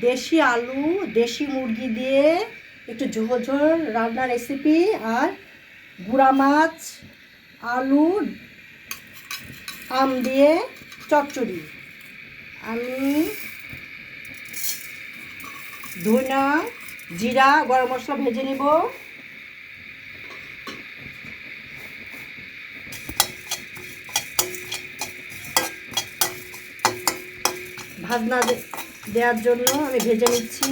দেশি আলু, দেশি মুরগি দিয়ে একটু ঝোল রান্নার রেসিপি আর গুঁড়া মাছ, আলু, আম দিয়ে চচ্চড়ি। আমি ধনা জিরা, গরম মশলা ভেজে নিব। ভাজনা দেওয়ার জন্য আমি ভেজে নিচ্ছি।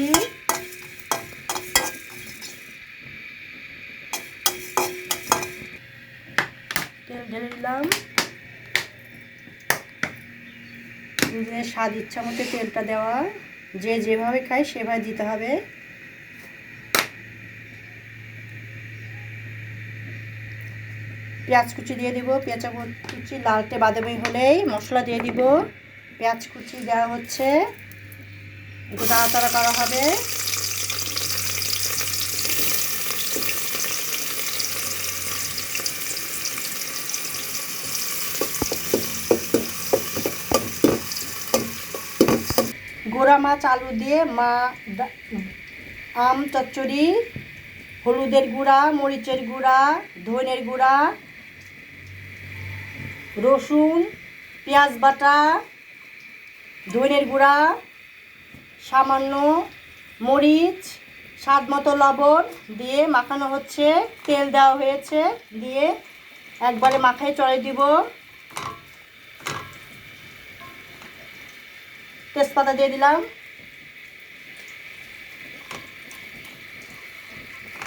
তেল ঢেলে দিলাম স্বাদ ইচ্ছা মতো তেলটা দেওয়া, যে যেভাবে খায় সেভাবে দিতে হবে। পেঁয়াজ কুচি দিয়ে দিব। পেঁয়াজ কুচি লালটে বাদামি হলেই মশলা দিয়ে দিব। পেঁয়াজ কুচি দেওয়া হচ্ছে। একটু তাড়াতাড়া করা হবে। গোড়া মাছ, আলু দিয়ে মা আম, চচ্চড়ি, হলুদের গুঁড়া, মরিচের গুঁড়া ধনের গুঁড়া, রসুন, পেঁয়াজ বাটা ধনের গুঁড়া সামান্য মরিচ, স্বাদ মতো লবণ দিয়ে মাখানো হচ্ছে। তেল দেওয়া হয়েছে দিয়ে একবারে মাখায় চড়ে দিব। তেজপাতা দিয়ে দিলাম।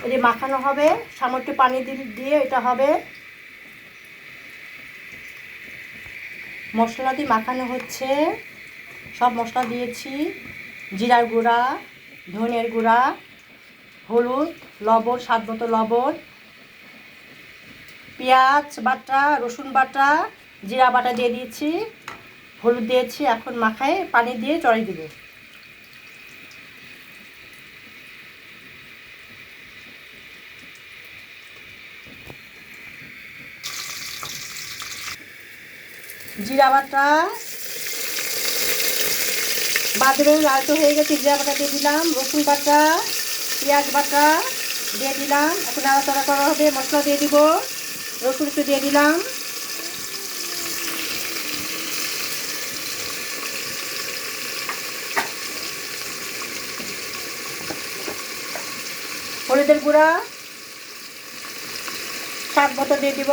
এটি মাখানো হবে একটু পানি দিয়ে এটা হবে। মশলা দিয়ে মাখানো হচ্ছে। সব মশলা দিয়েছি। জিরার গুঁড়া, ধনের গুঁড়া, হলুদ, লবণ, স্বাদ মতো লবণ, পেঁয়াজ বাটা, রসুন বাটা, জিরা বাটা দিয়ে দিয়েছি, হলুদ দিয়েছি, এখন মাখায় পানি দিয়ে চড়াই দিব। জিরা বাটা বাদরে লালটো হয়ে গেছে, জিরা বাটা দিয়ে দিলাম, রসুন বাটা, পেঁয়াজ বাটা দিয়ে দিলাম। এখন নাড়াচাড়া করা হবে, মশলা দিয়ে দিব, রসুন একটু দিয়ে দিলাম। হলুদের গুঁড়া, স্বাদ মতো দিয়ে দিব।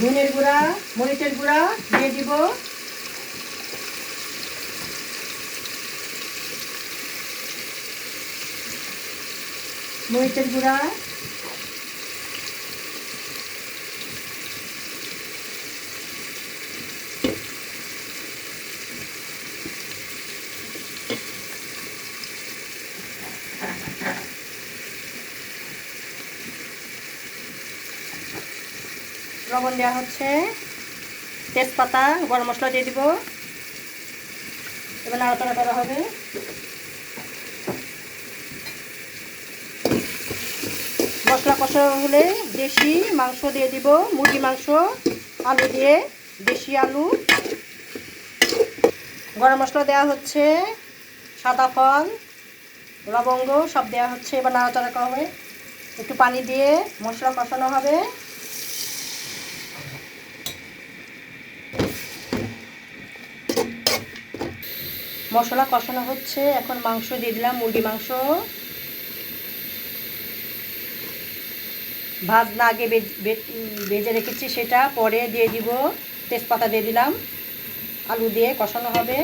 ধনের গুঁড়া, মরিচের গুঁড়া দিয়ে দিব। মরিচের গুঁড়া। লবণ দেওয়া হচ্ছে। তেজপাতা গরম মশলা দিয়ে দিব। এবার নাড়াচাড়া করা হবে। মশলা কষা হলে দেশি মাংস দিয়ে দিব, মুরগি মাংস, আলু দিয়ে দেশি আলু। গরম মশলা দেওয়া হচ্ছে সাদা ফল, লবঙ্গ, সব দেওয়া হচ্ছে, এবার নাড়াচাড়া করা হবে একটু পানি দিয়ে মশলা কষানো হবে। মশলা কষানো হচ্ছে, এখন মাংস দিয়ে দিলাম, মুরগি মাংস। ভাত না আগে ভেজে রেখেছি সেটা, পরে দিয়ে দিব তেজপাতা দিয়ে দিলাম। আলু দিয়ে কষানো হবে।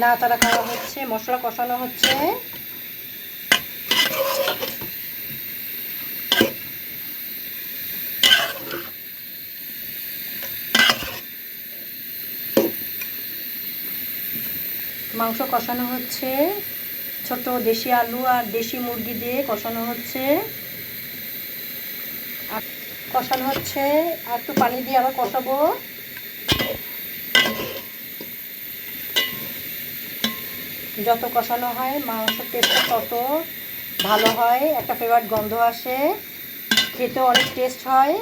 নাড়াচাড়া খাওয়া হচ্ছে, মশলা কষানো হচ্ছে। মাংস কষানো হচ্ছে। ছোট দেশি আলু আর দেশি মুরগি দিয়ে কষানো হচ্ছে। আর কষানো হচ্ছে। আর একটু পানি দিয়ে আবার কষাবো। যত কষানো হয় মাংসের টেস্টটা তত ভালো হয়। একটা ফেভারিট গন্ধ আসে। খেতে অনেক টেস্ট হয়।